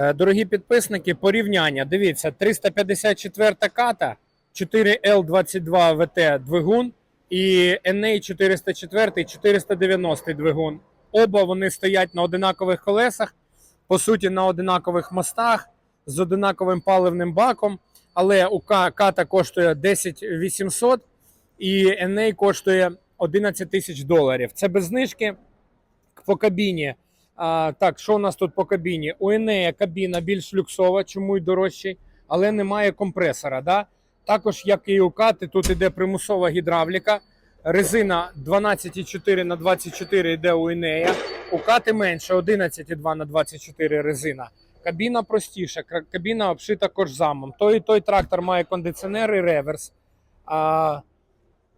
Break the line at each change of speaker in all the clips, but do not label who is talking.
Е, Дорогі підписники, порівняння. Дивіться, 354 ката, 4L22 ВТ двигун і NA 404 490 двигун. Оба вони стоять на одинакових колесах, по суті, на одинакових мостах з одинаковим паливним баком. Але у ката коштує 10 800 і NA коштує 11 тисяч доларів. Це без знижки по кабіні. А, так, що у нас тут по кабіні? У Енея кабіна більш люксова, чому й дорожчий, але немає компресора. Да? Також, як і у Кати, тут іде примусова гідравліка. Резина 12,4 на 24 йде у Енея. У Кати менше 11,2 на 24 резина. Кабіна простіша, кабіна обшита кожзамом. Той і той трактор має кондиціонер і реверс. А,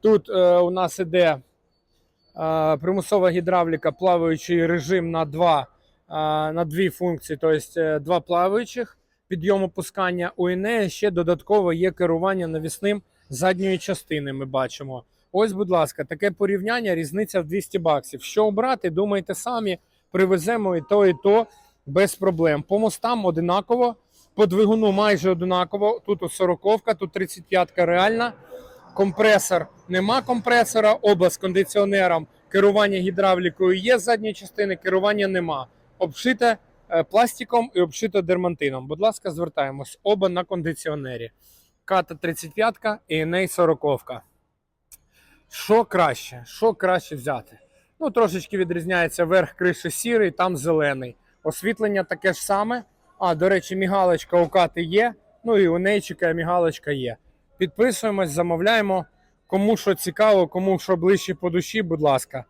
тут е, у нас іде примусова гідравліка, плаваючий режим на два на дві функції, тобто два плаваючих підйому пускання. У Енея ще додатково є керування навісним задньої частини. Ми бачимо. Ось, будь ласка, таке порівняння, різниця в 200 баксів. Що обрати, думайте самі, привеземо і то, і то без проблем. По мостам одинаково, по двигуну майже одинаково. Тут 40-ка, тут 35-ка реальна компресор. Нема компресора, оба з кондиціонером. Керування гідравлікою є з задньої частини, керування нема. Обшите е, пластиком і обшите дермантином. Будь ласка, звертаємось. Оба на кондиціонері. Ката 35 і Еней 40. Що краще? Що краще взяти? Ну, трошечки відрізняється верх криші сірий, там зелений. Освітлення таке ж саме. А, до речі, мігалочка у кати є. Ну і у нейчика мігалочка є. Підписуємось, замовляємо. Кому що цікаво, кому що ближче по душі, будь ласка.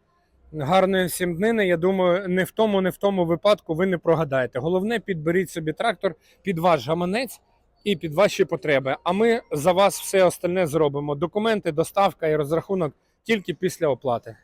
Гарної всім днини. Я думаю, не в тому, не в тому випадку ви не прогадаєте. Головне, підберіть собі трактор під ваш гаманець і під ваші потреби. А ми за вас все остальне зробимо. Документи, доставка і розрахунок тільки після оплати.